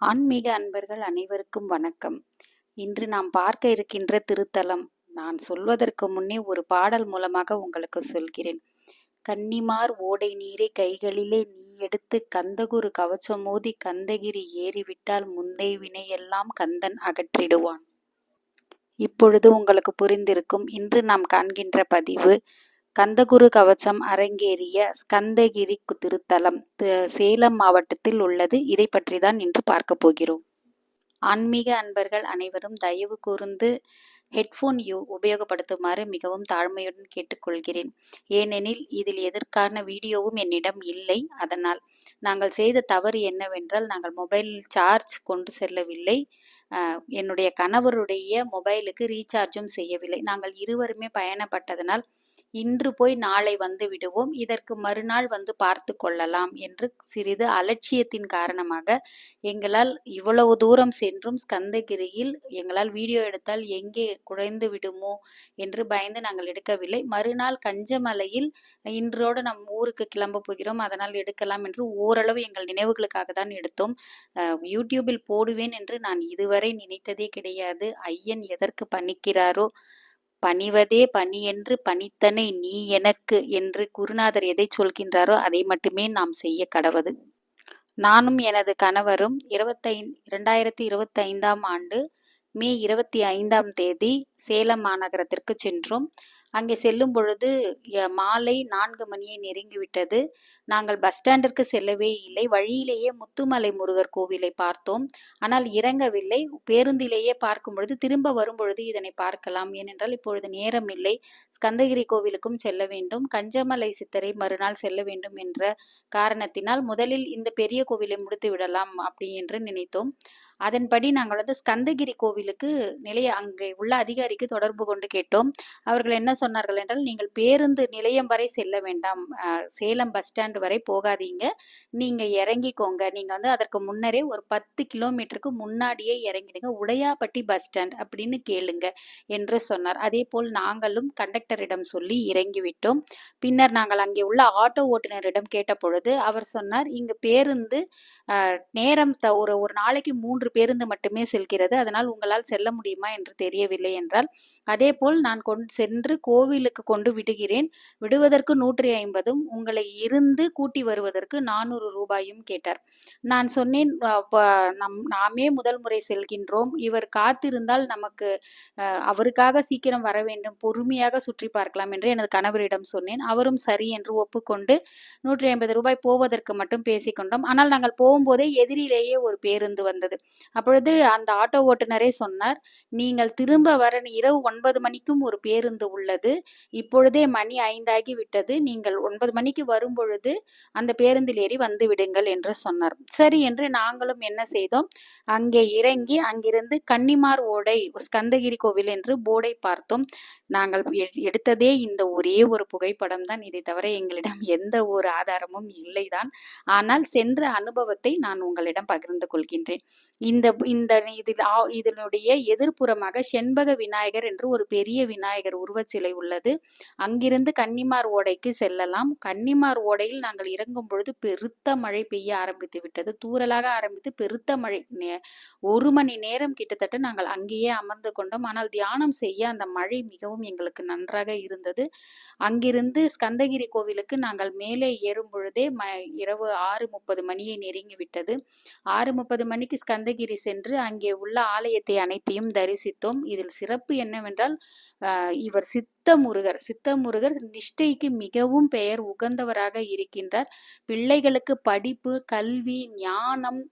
ஆன்மீக அன்பர்கள் அனைவருக்கும் வணக்கம். இன்று நாம் பார்க்க இருக்கின்ற திருத்தலம். நான் சொல்வதற்கு முன்னே ஒரு பாடல் மூலமாக உங்களுக்கு சொல்கிறேன். கன்னிமார் ஓடை நீரை கைகளிலே நீ எடுத்து கந்தகுரு கவச்சம் மோதி கந்தகிரி ஏறிவிட்டால் முந்தை வினையெல்லாம் கந்தன் அகற்றிடுவான். இப்பொழுது உங்களுக்கு புரிந்திருக்கும் இன்று நாம் காண்கின்ற பதிவு கந்தகுரு கவச்சம் அரங்கேறிய ஸ்கந்தகிரி கு- திருத்தலம் சேலம் மாவட்டத்தில் உள்ளது. இதை பற்றி தான் இன்று பார்க்க போகிறோம். ஆன்மீக அன்பர்கள் அனைவரும் தயவு கூர்ந்து ஹெட்ஃபோன் யூ உபயோகப்படுத்துமாறு மிகவும் தாழ்மையுடன் கேட்டுக்கொள்கிறேன். ஏனெனில் இதில் எதற்கான வீடியோவும் என்னிடம் இல்லை. அதனால் நாங்கள் செய்த தவறு என்னவென்றால் நாங்கள் மொபைலில் சார்ஜ் கொண்டு செல்லவில்லை. என்னுடைய கணவருடைய மொபைலுக்கு ரீசார்ஜும் செய்யவில்லை. நாங்கள் இருவருமே பயணப்பட்டதனால் இன்று போய் நாளை வந்து விடுவோம். இதற்கு மறுநாள் வந்து பார்த்து கொள்ளலாம் என்று சிறிது அலட்சியத்தின் காரணமாக எங்களால் இவ்வளவு தூரம் சென்றும் ஸ்கந்தகிரியில் எங்களால் வீடியோ எடுத்தால் எங்கே குறைந்து விடுமோ என்று பயந்து நாங்கள் எடுக்கவில்லை. மறுநாள் கஞ்சமலையில் இன்றோடு நம் ஊருக்கு கிளம்ப போகிறோம். அதனால் எடுக்கலாம் என்று ஓரளவு எங்கள் நினைவுகளுக்காக தான் எடுத்தோம். யூடியூபில் போடுவேன் என்று நான் இதுவரை நினைத்ததே கிடையாது. ஐயன் எதற்கு பண்ணிக்கிறாரோ பணிவதே பணி என்று பணித்தனை நீ எனக்கு என்று குருநாதர் எதை சொல்கின்றாரோ அதை மட்டுமே நாம் செய்ய கடவது. நானும் எனது கணவரும் இருபத்தை இரண்டாயிரத்தி இருபத்தி ஐந்தாம் ஆண்டு மே இருபத்தி ஐந்தாம் தேதி சேலம் மாநகரத்திற்கு சென்றோம். அங்கே செல்லும் பொழுது மாலை நான்கு மணியை நெருங்கிவிட்டது. நாங்கள் பஸ் ஸ்டாண்டிற்கு செல்லவே இல்லை. வழியிலேயே முத்துமலை முருகர் கோவிலை பார்த்தோம். ஆனால் இறங்கவில்லை. பேருந்திலேயே பார்க்கும் பொழுது திரும்ப வரும் பொழுது இதனை பார்க்கலாம். ஏனென்றால் இப்பொழுது நேரம் இல்லை. ஸ்கந்தகிரி கோவிலுக்கும் செல்ல வேண்டும். கஞ்சமலை சித்தரை மறுநாள் செல்ல வேண்டும் என்ற காரணத்தினால் முதலில் இந்த பெரிய கோவிலை முடித்து விடலாம் அப்படி என்று நினைத்தோம். அதன்படி நாங்கள் வந்து ஸ்கந்தகிரி கோவிலுக்கு நிலைய அங்கே உள்ள அதிகாரிக்கு தொடர்பு கொண்டு கேட்டோம். அவர்கள் என்ன சொன்னார்கள் என்றால் நீங்கள் பேருந்து நிலையம் வரை செல்ல வேண்டாம். சேலம் பஸ் ஸ்டாண்ட் வரை போகாதீங்க. நீங்கள் இறங்கிக்கோங்க. நீங்கள் வந்து அதற்கு முன்னரே ஒரு பத்து கிலோமீட்டருக்கு முன்னாடியே இறங்கிடுங்க. உடையாப்பட்டி பஸ் ஸ்டாண்ட் அப்படின்னு கேளுங்க என்று சொன்னார். அதே போல் நாங்களும் கண்டக்டரிடம் சொல்லி இறங்கிவிட்டோம். பின்னர் நாங்கள் அங்கே உள்ள ஆட்டோ ஓட்டுநரிடம் கேட்ட பொழுது அவர் சொன்னார் இங்கு பேருந்து நேரம் த ஒரு ஒரு நாளைக்கு மூன்று பேருந்து மட்டுமே செல்கிறது. அதனால் உங்களால் செல்ல முடியுமா? என்று தெரியவில்லை என்றால் அதே போல் நான் கொண்டு சென்று கோவிலுக்கு கொண்டு விடுகிறேன். விடுவதற்கு நூற்றி ஐம்பதும் உங்களை இருந்து கூட்டி வருவதற்கு நானூறு ரூபாயும் கேட்டார். நான் சொன்னேன் நம் நாமே முதல் முறை செல்கின்றோம். இவர் காத்திருந்தால் நமக்கு அவருக்காக சீக்கிரம் வர வேண்டும். பொறுமையாக சுற்றி பார்க்கலாம் என்று எனது கணவரிடம் சொன்னேன். அவரும் சரி என்று ஒப்புக்கொண்டு நூற்றி ஐம்பது ரூபாய் போவதற்கு மட்டும் பேசிக்கொண்டோம். ஆனால் நாங்கள் போகும்போதே எதிரிலேயே ஒரு பேருந்து வந்தது. அப்பொழுது அந்த ஆட்டோ ஓட்டுநரே சொன்னார் நீங்கள் திரும்ப வர இரவு ஒன்பது மணிக்கும் ஒரு பேருந்து உள்ளது. இப்பொழுதே மணி ஐந்தாகி விட்டது. நீங்கள் ஒன்பது மணிக்கு வரும்பொழுது அந்த பேருந்தில் ஏறி வந்து விடுங்கள் என்று சொன்னார். சரி என்று நாங்களும் என்ன செய்தோம்? அங்கே இறங்கி அங்கிருந்து கன்னிமார் ஓடை ஸ்கந்தகிரி கோவில் என்று போர்டை பார்த்தோம். நாங்கள் எடுத்ததே இந்த ஒரே ஒரு புகைப்படம் தான். இதை தவிர எங்களிடம் எந்த ஒரு ஆதாரமும் இல்லைதான் ஆனால் சென்ற அனுபவத்தை நான் உங்களிடம் பகிர்ந்து கொள்கின்றேன். இந்த இந்த இதில் இதனுடைய எதிர்ப்புறமாக செண்பக விநாயகர் என்று ஒரு பெரிய விநாயகர் உருவச்சிலை சிலை உள்ளது. அங்கிருந்து கன்னிமார் ஓடைக்கு செல்லலாம். கன்னிமார் ஓடையில் நாங்கள் இறங்கும் பொழுது பெருத்த மழை பெய்ய ஆரம்பித்து விட்டது. தூரலாக ஆரம்பித்து பெருத்த மழை. ஒரு மணி நேரம் கிட்டத்தட்ட நாங்கள் அங்கேயே அமர்ந்து கொண்டோம். ஆனால் தியானம் செய்ய அந்த மழை மிகவும் எங்களுக்கு நன்றாக இருந்தது. அங்கிருந்து ஸ்கந்தகிரி கோவிலுக்கு நாங்கள் மேலே ஏறும் பொழுதே ம இரவு ஆறு முப்பது மணியை நெருங்கி விட்டது. ஆறு முப்பது மணிக்கு ஸ்கந்தகிரி சென்று அங்கே உள்ள ஆலயத்தை அனைத்தையும் தரிசித்தோம். இதில் சிறப்பு என்னவென்றால் இவர் இவர் சித்த முருகர் சித்த முருகர் நிஷ்டைக்கு மிகவும் பெயர் உகந்தவராக இருக்கின்றார். பிள்ளைகளுக்கு படிப்பு கல்வி ஞானம்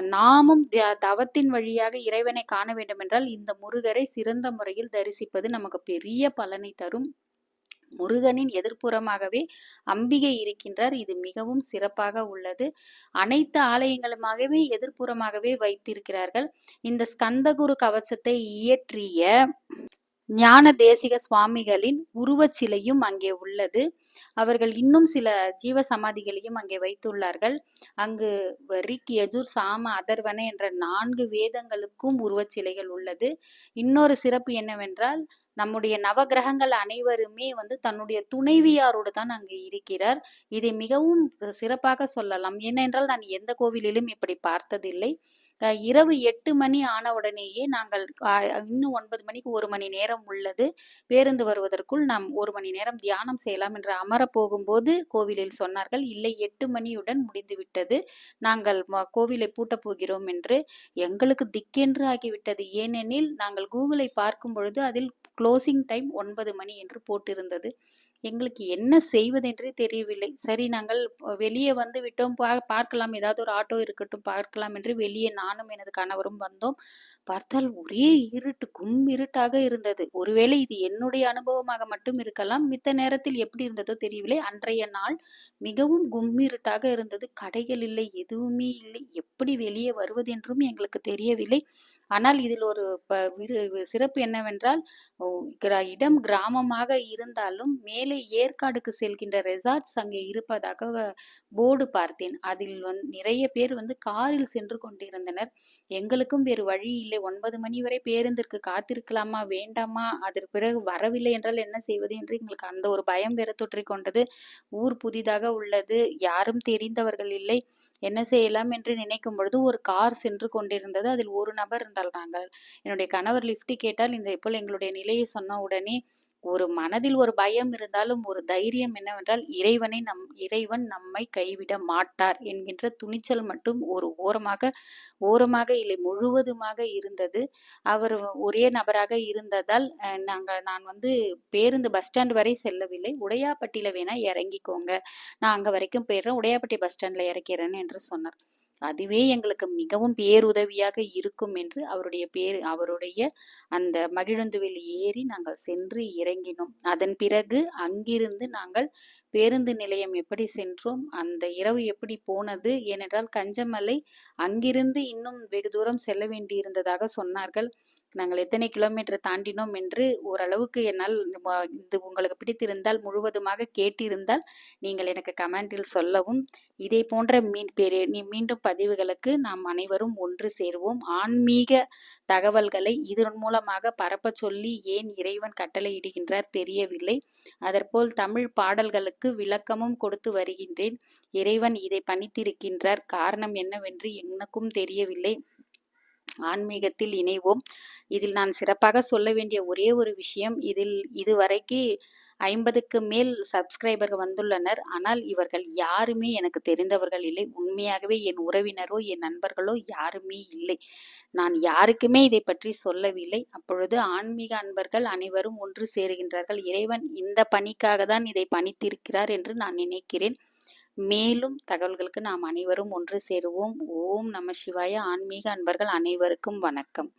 நாமும் த- தவத்தின் வழியாக இறைவனை காண வேண்டுமென்றால் இந்த முருகரை சிறந்த முறையில் தரிசிப்பது நமக்கு பெரிய பலனை தரும். முருகனின் எதிர்ப்புறமாகவே அம்பிகை இருக்கின்றார். இது மிகவும் சிறப்பாக உள்ளது. அனைத்து ஆலயங்களுமாகவே எதிர்ப்புறமாகவே வைத்திருக்கிறார்கள். இந்த ஸ்கந்தகுரு கவசத்தை இயற்றிய ஞான தேசிக சுவாமிகளின் உருவச் சிலையும் அங்கே உள்ளது. அவர்கள் இன்னும் சில ஜீவ சமாதிகளையும் அங்கே வைத்துள்ளார்கள். அங்கு ரிக் யஜூர் சாம அதர்வன என்ற நான்கு வேதங்களுக்கும் உருவச் சிலைகள் உள்ளது. இன்னொரு சிறப்பு என்னவென்றால் நம்முடைய நவகிரகங்கள் அனைவருமே வந்து தன்னுடைய துணைவியாரோடு தான் அங்கு இருக்கிறார். இதை மிகவும் சிறப்பாக சொல்லலாம். ஏனென்றால் நான் எந்த கோவிலிலும் இப்படி பார்த்ததில்லை. இரவு எட்டு மணி ஆன உடனேயே நாங்கள் இன்னும் ஒன்பது மணிக்கு ஒரு மணி நேரம் உள்ளது. பேருந்து வருவதற்குள் நாம் ஒரு மணி நேரம் தியானம் செய்யலாம் என்று அமரப் போகும்போது கோவிலில் சொன்னார்கள். இல்லை எட்டு மணியுடன் முடிந்துவிட்டது நாங்கள் கோவிலை பூட்டப் போகிறோம் என்று. எங்களுக்கு திக்கென்று ஆகிவிட்டது. ஏனெனில் நாங்கள் கூகுளை பார்க்கும் பொழுது அதில் க்ளோசிங் டைம் ஒன்பது மணி என்று போட்டிருந்தது. எங்களுக்கு என்ன செய்வதென்றே தெரியவில்லை. சரி நாங்கள் வெளியே வந்து விட்டோம். பா- பார்க்கலாம். ஏதாவது ஒரு ஆட்டோ இருக்கட்டும் பார்க்கலாம் என்று வெளியே நானும் எனது கணவரும் வந்தோம். பார்த்தால் ஒரே இருட்டு கும் இருட்டாக இருந்தது. ஒருவேளை இது என்னுடைய அனுபவமாக மட்டும் இருக்கலாம். மித்த நேரத்தில் எப்படி இருந்ததோ தெரியவில்லை. அன்றைய நாள் மிகவும் கும்மிருட்டாக இருந்தது. கடைகள் இல்லை எதுவுமே இல்லை. எப்படி வெளியே வருவது என்றும் எங்களுக்கு தெரியவில்லை. ஆனால் இதில் ஒரு ப விரு- சிறப்பு என்னவென்றால் கிரா- இடம் கிராமமாக இருந்தாலும் மேலே ஏற்காடுக்கு செல்கின்ற ரெசார்ட்ஸ் அங்கே இருப்பதாக போர்டு பார்த்தேன். அதில் வந் நிறைய பேர் வந்து காரில் சென்று கொண்டிருந்தனர். எங்களுக்கும் வேறு வழி இல்லை. ஒன்பது மணி வரை பேருந்திற்கு காத்திருக்கலாமா? வேண்டாமா? அதற்கு பிறகு வரவில்லை என்றால் என்ன செய்வது என்று எங்களுக்கு அந்த ஒரு பயம் வேற தொற்றிக் கொண்டது. ஊர் புதிதாக உள்ளது. யாரும் தெரிந்தவர்கள் இல்லை. என்ன செய்யலாம் என்று நினைக்கும் பொழுது ஒரு கார் சென்று கொண்டிருந்தது. அதில் ஒரு நபர் இருந்தால் நாங்கள். என்னுடைய கணவர் லிஃப்ட் கேட்டால் இந்த இப்போ எங்களுடைய நிலையை சொன்ன உடனே ஒரு மனதில் ஒரு பயம் இருந்தாலும் ஒரு தைரியம் என்னவென்றால் இறைவனை நம் இறைவன் நம்மை கைவிட மாட்டார் என்கின்ற துணிச்சல் மட்டும் ஒரு ஓரமாக ஓரமாக இல்லை முழுவதுமாக இருந்தது. அவர் ஒரே நபராக இருந்ததால் அஹ், நான் வந்து பேருந்து பஸ் ஸ்டாண்ட் வரை செல்லவில்லை. உடையாப்பட்டியில வேணா இறங்கிக்கோங்க. நான் அங்க வரைக்கும் போயிடுறேன். உடையாப்பட்டி பஸ் ஸ்டாண்ட்ல இறக்கிறேன் என்று சொன்னார். அதுவே எங்களுக்கு மிகவும் பேருதவியாக இருக்கும் என்று அவருடைய பேர் அவருடைய அந்த மகிழுந்துவில் ஏறி நாங்கள் சென்று இறங்கினோம். அதன் பிறகு அங்கிருந்து நாங்கள் பேருந்து நிலையம் எப்படி சென்றோம் அந்த இரவு எப்படி போனது ஏனென்றால் கஞ்சமலை அங்கிருந்து இன்னும் வெகு தூரம் செல்ல வேண்டியிருந்ததாக சொன்னார்கள். நாங்கள் எத்தனை கிலோமீட்டர் தாண்டினோம் என்று ஓரளவுக்கு என்னால் இது உங்களுக்கு பிடித்திருந்தால் முழுவதுமாக கேட்டிருந்தால் நீங்கள் எனக்கு கமெண்டில் சொல்லவும் இதே போன்ற மீன் பெரிய நீ மீண்டும் பதிவுகளுக்கு நாம் அனைவரும் ஒன்று சேருவோம். ஆன்மீக தகவல்களை இதன் மூலமாக பரப்பச் சொல்லி ஏன் இறைவன் கட்டளையிடுகின்றார் தெரியவில்லை. அதற்போல் தமிழ் பாடல்களுக்கு விளக்கமும் கொடுத்து வருகின்றேன். இறைவன் இதை பணித்திருக்கின்றார். காரணம் என்னவென்று எனக்கும் தெரியவில்லை. ஆன்மீகத்தில் இணைவோம். இதில் நான் சிறப்பாக சொல்ல வேண்டிய ஒரே ஒரு விஷயம் இதில் இதுவரைக்கு ஐம்பதுக்கு மேல் சப்ஸ்கிரைபர்கள் வந்துள்ளனர். ஆனால் இவர்கள் யாருமே எனக்கு தெரிந்தவர்கள் இல்லை. உண்மையாகவே என் உறவினரோ என் நண்பர்களோ யாருமே இல்லை. நான் யாருக்குமே இதை பற்றி சொல்லவில்லை. அப்பொழுது ஆன்மீக அன்பர்கள் அனைவரும் ஒன்று சேருகின்றார்கள். இறைவன் இந்த பணிக்காக தான் இதை பணித்திருக்கிறார் என்று நான் நினைக்கிறேன். மேலும் தகவல்களுக்கு நாம் அனைவரும் ஒன்று சேருவோம். ஓம் நம சிவாய. ஆன்மீக அன்பர்கள் அனைவருக்கும் வணக்கம்.